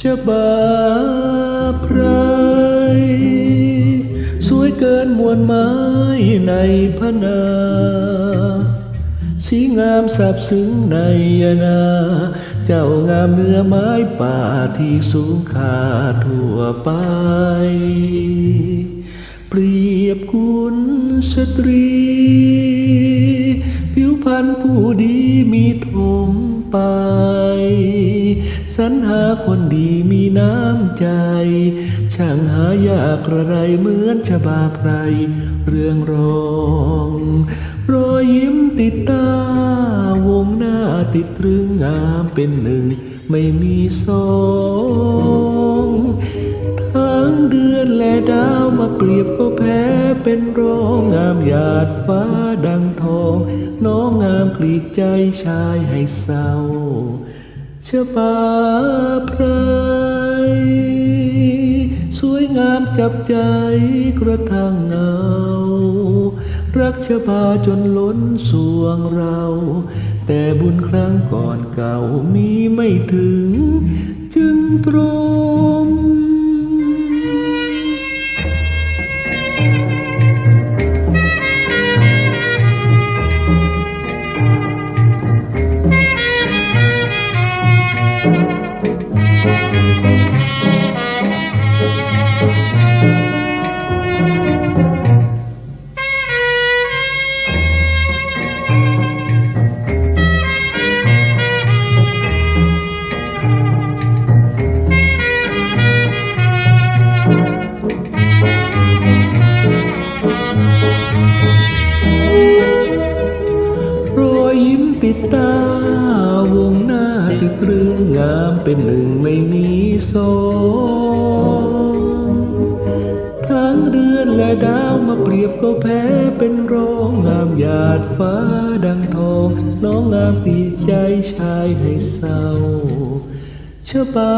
ชบาพรสวยเกินมวลไม้ในพนา สีงามสับซึ้งในยนา เจ้างามเนื้อไม้ป่าที่สูงค่าทั่วไป เปรียบคุณสตรี ไป สรรหาคนดีมีน้ำใจ ช่างหายากระไรเหมือนชบาไพรเรื่องรองรอยยิ้มติดตาวงหน้าติดตรึงงามเป็นหนึ่ง ไม่มีสอง และดาวมาเปรียบก็แพ้เป็นรองงามหยาดฟ้าดังทอง น้องงามกลีกใจชายให้เศร้าชะบาพรสวยงามจับใจกระทั่งเงา รักชะบาจนล้นสวงเรา แต่บุญครั้งก่อนเก่ามีไม่ถึง จึงตรง ยยิ้มติดตาวงหน้าติดตรึงงามเป็นหนึ่งไม่มีสองทั้งเดือนและดาวมาเปรียบก็แพ้เป็นรองงามหยาดฟ้าดังทองน้องงามปีใจชายให้เศร้าชะบา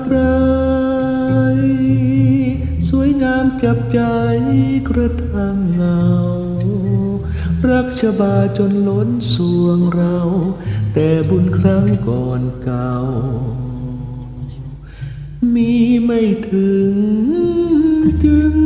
พรสวยงามจับใจกระทั่งเงา รักชบาจนล้นสวงเรา แต่บุญครั้งก่อนเก่า มีไม่ถึงจึง